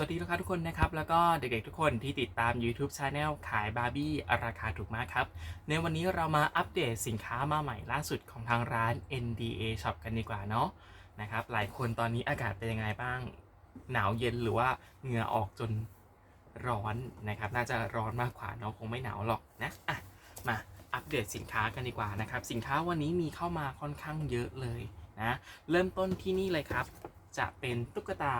สวัสดีลูกค้าทุกคนนะครับ แล้วก็เด็กๆทุกคนที่ติดตาม YouTube Channel ขายบาร์บี้ราคาถูกมากครับ ในวันนี้เรามาอัปเดตสินค้ามาใหม่ล่าสุดของทางร้าน NDA Shop กันดีกว่าเนาะนะครับ หลายคนตอนนี้อากาศเป็นยังไงบ้าง หนาวเย็นหรือว่าเหงื่อออกจนร้อนนะครับ น่าจะร้อนมากกว่าเนาะคงไม่หนาวหรอกนะอะมาอัปเดตสินค้ากันดีกว่านะครับ สินค้าวันนี้มีเข้ามาค่อนข้างเยอะเลยนะ เริ่มต้นที่นี่เลยครับ จะเป็นตุ๊กตา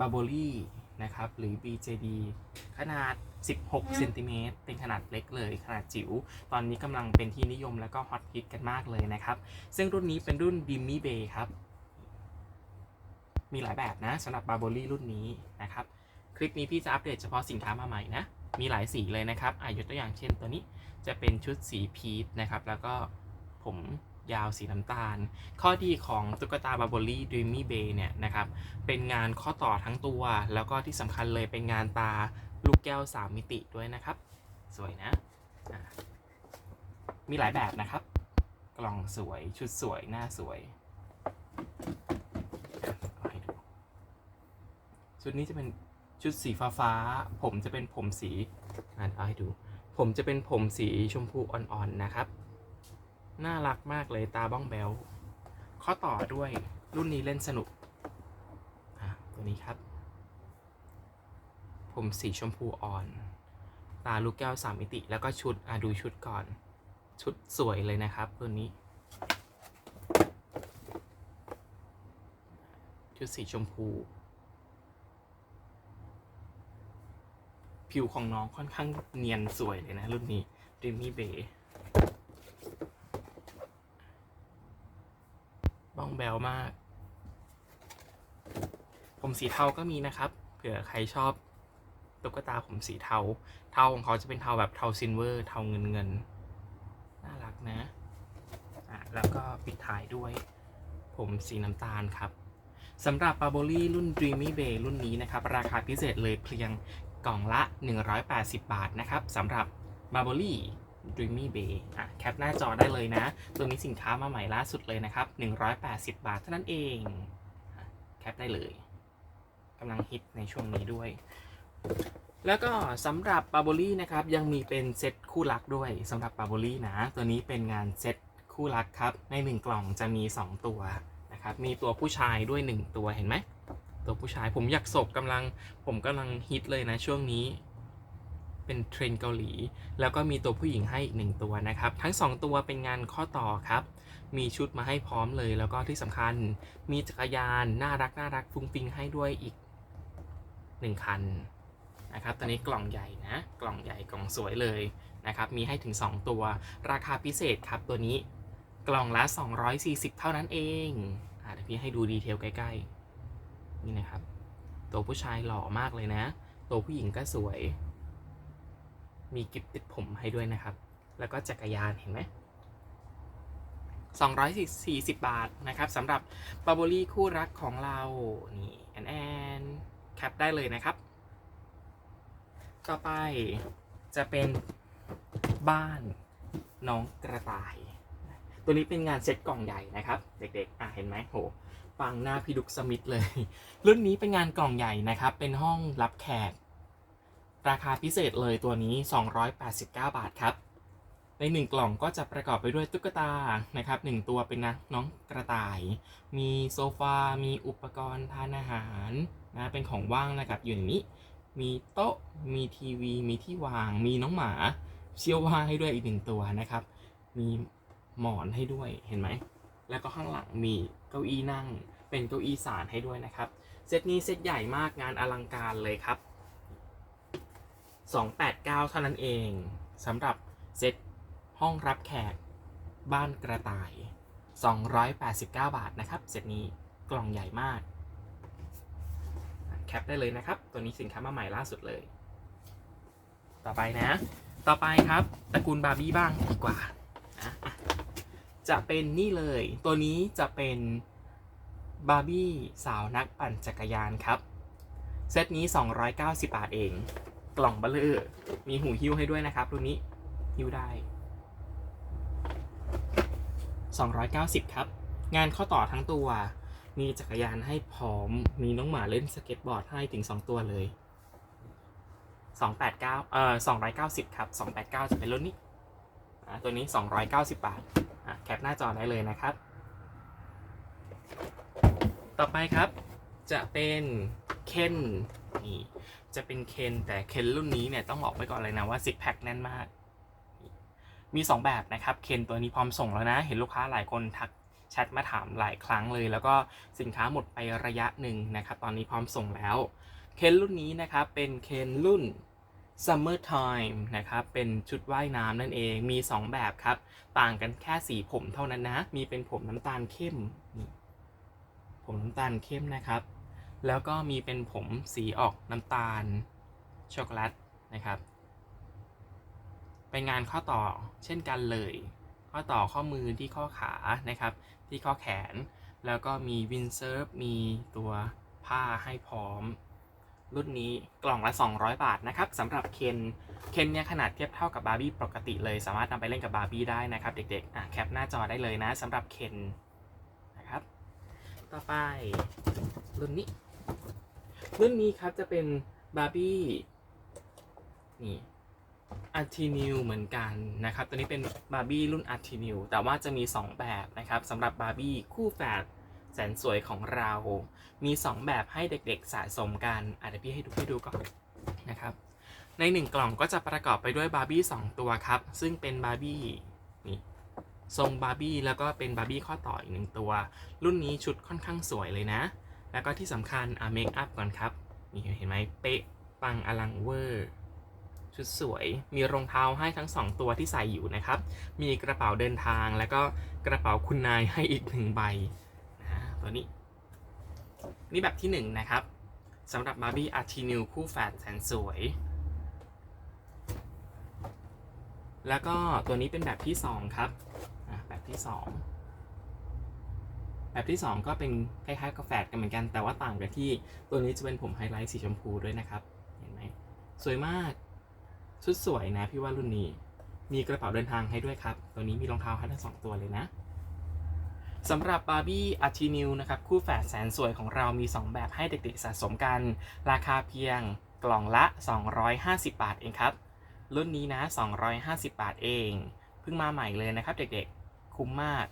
บาโบลี่นะครับหรือ BJD ขนาด 16 เซนติเมตรเป็นขนาดเล็กเลยขนาดจิ๋ว ตอนนี้กำลังเป็นที่นิยมแล้วก็ฮอตฮิตกันมากเลยนะครับ ซึ่งรุ่นนี้เป็นรุ่น d i m m y Bay ครับ มีหลายแบบนะสำหรับบาโบลี่รุ่นนี้นะครับ คลิปนี้พี่จะอัปเดตเฉพาะสินค้ามาใหม่นะ มีหลายสีเลยนะครับอะยกตัวอย่างเช่นตัวนี้จะเป็นชุดสีพีชนะครับ แล้วก็ผม ยาวสีน้ำตาล ข้อดีของตุ๊กตาบาโบลี่ด e ม m ่เบย์เนี่ยนะครับเป็นงานข้อต่อทั้งตัว แล้วก็ที่สำคัญเลยเป็นงานตาลูกแก้ว 3 มิติด้วยนะครับ สวยนะะมีหลายแบบนะครับ กล่องสวยชุดสวย หน้าสวยให้ดูชุดนี้จะเป็นชุดสีฟ้าฟ้า ผมจะเป็นผมสีอ่านเอาให้ดู ผมจะเป็นผมสีชมพูอ่อนๆนะครับ น่ารักมากเลยตาบ้องแบวข้อต่อด้วยรุ่นนี้เล่นสนุกอะตัวนี้ครับ ผมสีชมพูอ่อน ตาลูกแก้วสามมิติ แล้วก็ชุดอะดูชุดก่อน ชุดสวยเลยนะครับตัวนี้ ชุดสีชมพู ผิวของน้องค่อนข้างเนียนสวยเลยนะ รุ่นนี้ Dreamy Bay บ้อง แบวมาก ผมสีเทาก็มีนะครับ เผื่อใครชอบตุ๊กตาผมสีเทา เทาของเขาจะเป็นเทาแบบเทาซิลเวอร์ เทาเงินเงิน น่ารักนะอะแล้วก็ปิดท้ายด้วย ผมสีน้ำตาลครับสำหรับ b a r b o l y รุ่น Dreamy Bay รุ่นนี้นะครับ ราคาพิเศษเลยเพียงกล่องละ 180 บาทนะครับสำหรับ b a r b o l y Dreamy Bay อะแคปหน้าจอได้เลยนะ ตัวนี้สินค้ามาใหม่ล่าสุดเลยนะครับ 180 บาทเท่านั้นเองแคปได้เลยกำลังฮิตในช่วงนี้ด้วย แล้วก็สำหรับบาโบลี่นะครับ ยังมีเป็นเซตคู่รักด้วยสำหรับบาโบลี่นะ ตัวนี้เป็นงานเซตคู่รักครับ ใน 1 กล่องจะมี 2 ตัวนะครับ มีตัวผู้ชายด้วย 1 ตัวเห็นไหมตัวผู้ชายผมอยากศพกำลังผมกำลังฮิตเลยนะช่วงนี้ เป็นเทรนเกาหลี แล้วก็มีตัวผู้หญิงให้อีกหนึ่งตัวนะครับ ทั้ง 2 ตัวเป็นงานข้อต่อครับ มีชุดมาให้พร้อมเลย แล้วก็ที่สำคัญ มีจักรยานน่ารักน่ารักฟุ้งฟิงให้ด้วยอีก 1 คันนะครับ ตอนนี้กล่องใหญ่นะ กล่องใหญ่กล่องสวยเลยนะครับ มีให้ถึง 2 ตัว ราคาพิเศษครับตัวนี้กล่องละ 240 เท่านั้นเองอะเดี๋ยวพี่ให้ดูดีเทลใกล้ๆ นี่นะครับ ตัวผู้ชายหล่อมากเลยนะ ตัวผู้หญิงก็สวย มีกิบติดผมให้ด้วยนะครับ แล้วก็จักรยานเห็นไหม240 บาทนะครับสำหรับบาโบลี่คู่รักของเรานี่แอนแอนแคปได้เลยนะครับ ต่อไปจะเป็นบ้านน้องกระต่าย ตัวนี้เป็นงานเซ็ตกล่องใหญ่นะครับ เด็กๆ อะเห็นไหมโหปังหน้าพี่ดุกสมิธเลย รุ่นนี้เป็นงานกล่องใหญ่นะครับ เป็นห้องรับแขก ราคาพิเศษเลยตัวนี้ 289 บาทครับ ในหนึ่งกล่องก็จะประกอบไปด้วยตุ๊กตานะครับหนึ่งตัวเป็นนะน้องกระต่าย มีโซฟา มีอุปกรณ์ทานอาหารนะเป็นของว่างนะครับอยู่ในนี้ มีโต๊ะ มีทีวี มีที่วาง มีน้องหมา เชี่ยวว่าให้ด้วยอีกหนึ่งตัวนะครับ มีหมอนให้ด้วยเห็นไหม แล้วก็ข้างหลังมีเก้าอี้นั่ง เป็นเก้าอี้สารให้ด้วยนะครับ เซตนี้เซตใหญ่มากงานอลังการเลยครับ 289 เท่านั้นเองสำหรับเซตห้องรับแขกบ้านกระต่าย 289 บาทนะครับ เซตนี้กล่องใหญ่มาก แคปได้เลยนะครับ ตัวนี้สินค้ามาใหม่ล่าสุดเลย ต่อไปนะ ต่อไปครับตระกูลบาร์บี้บ้างดีกว่านะอะจะเป็นนี่เลย ตัวนี้จะเป็นบาร์บี้สาวนักปั่นจักรยานครับ เซตนี้ 290 บาทเอง กล่องเบลเลอร์มีหูหิ้วให้ด้วยนะครับรุ่นนี้หิ้วได้ 290 ครับ งานข้อต่อทั้งตัว มีจักรยานให้พร้อม มีน้องหมาเล่นสเก็ตบอร์ดให้ถึง 2 ตัวเลย 289 เอ่อ 290 ครับ 289 จะเป็นรุ่นนี้อ่าตัวนี้ 290 บาทอะแคปหน้าจอได้เลยนะครับ ต่อไปครับจะเป็นเคนนี่ จะเป็นเคนแต่เคนรุ่นนี้เนี่ยต้องบอกไว้ก่อนเลยนะว่าซิกแพคแน่นมาก มี 2 แบบนะครับเคนตัวนี้พร้อมส่งแล้วนะ เห็นลูกค้าหลายคนทักแชทมาถามหลายครั้งเลย แล้วก็สินค้าหมดไประยะหนึ่งนะครับตอนนี้พร้อมส่งแล้วเคนรุ่นนี้นะครับเป็นเคนรุ่น Summer Time นะครับ เป็นชุดว่ายน้ำนั่นเอง มี 2 แบบครับ ต่างกันแค่สีผมเท่านั้นนะ มีเป็นผมน้ำตาลเข้ม ผมน้ำตาลเข้มนะครับ แล้วก็มีเป็นผมสีออกน้ำตาล ช็อกโกแลตนะครับเป็นงานข้อต่อเช่นกันเลย ข้อต่อข้อมือที่ข้อขานะครับ ที่ข้อแขน แล้วก็มีวินเซิร์ฟมีตัวผ้าให้พร้อม รุ่นนี้กล่องละ 200 บาทนะครับสำหรับเคนเคนเนี่ยขนาดเทียบเท่ากับบาร์บี้ปกติเลย สามารถนำไปเล่นกับบาร์บี้ได้นะครับ เด็กๆอะแคปหน้าจอได้เลยนะสำหรับเคนนะครับ ต่อไปรุ่นนี้ รุ่นนี้ครับจะเป็นบาร์บี้นี่อาร์ตินิวเหมือนกันนะครับ ตัวนี้เป็นบาร์บี้รุ่นอาร์ตินิวแต่ว่าจะมี 2 แบบนะครับสำหรับบาร์บี้คู่แฝดแสนสวยของเรา มี 2 แบบให้เด็กๆสะสมกันอาจจะเดี๋ยวพี่ให้ดูให้ดูก่อนนะครับ ใน 1 กล่องก็จะประกอบไปด้วยบาร์บี้2ตัวครับ ซึ่งเป็นบาร์บี้นี่ทรงบาร์บี้แล้วก็เป็นบาร์บี้ข้อต่ออีกหนึ่งตัว รุ่นนี้ชุดค่อนข้างสวยเลยนะ แล้วก็ที่สำคัญอะเมคอัพก่อนครับ นี่เห็นไหมเป๊ะปังอลังเวอร์ชุดสวย มีรองเท้าให้ทั้ง 2 ตัวที่ใส่อยู่นะครับ มีกระเป๋าเดินทาง แล้วก็กระเป๋าคุณนายให้อีกหนึ่งใบนะตัวนี้ นี่แบบที่ 1 นะครับสำหรับบาร์บี้อาร์ทีนิวคู่แฝดแสนสวย แล้วก็ตัวนี้เป็นแบบที่ 2 ครับอะแบบที่ 2 แบบที่ 2 ก็เป็นคล้ายๆกาแฟกันเหมือนกัน แต่ว่าต่างกันที่ตัวนี้จะเป็นผมไฮไลท์สีชมพูด้วยนะครับ เห็นไหมสวยมาก ชุดสวยนะพี่ว่ารุ่นนี้ มีกระเป๋าเดินทางให้ด้วยครับ ตัวนี้มีรองเท้าให้ทั้งสองตัวเลยนะสำหรับบาร์บี้อาร์ตินิวนะครับ คู่แฝดแสนสวยของเรามี 2 แบบให้เด็กๆสะสมกัน ราคาเพียงกล่องละ 250 บาทเองครับ รุ่นนี้นะ 250 บาทเอง เพิ่งมาใหม่เลยนะครับเด็กๆ คุ้มมาก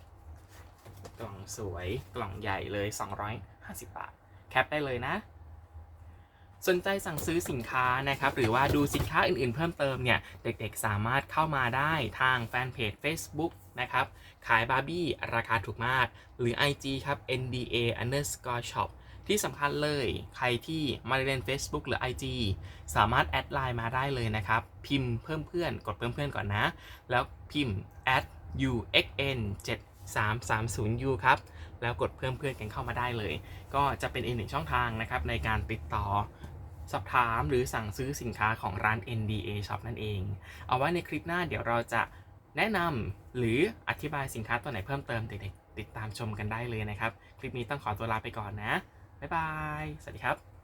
กล่องสวยกล่องใหญ่เลย 250 บาท แคปได้เลยนะ สนใจสั่งซื้อสินค้านะครับ หรือว่าดูสินค้าอื่นๆเพิ่มเติมเนี่ย เด็กๆสามารถเข้ามาได้ทางแฟนเพจ Facebook นะครับ ขายบาร์บี้ราคาถูกมาก หรือ IG ครับ nda underscore shop ที่สำคัญเลยใครที่มาเรียน Facebook หรือ IG สามารถแอดไลน์มาได้เลยนะครับ พิมพ์เพิ่มเพื่อน กดเพิ่มเพื่อนก่อนนะ แล้วพิมพ์ add u x n 7 330U ครับ แล้วกดเพิ่มเพื่อนกันเข้ามาได้เลย ก็จะเป็นอีกหนึ่งช่องทางนะครับในการติดต่อสอบถามหรือสั่งซื้อสินค้าของร้าน NDA Shop นั่นเอง เอาไว้ในคลิปหน้าเดี๋ยวเราจะแนะนำหรืออธิบายสินค้าตัวไหนเพิ่มเติมเด็กๆติดตามชมกันได้เลยนะครับ คลิปนี้ต้องขอตัวลาไปก่อนนะ บ๊ายบาย สวัสดีครับ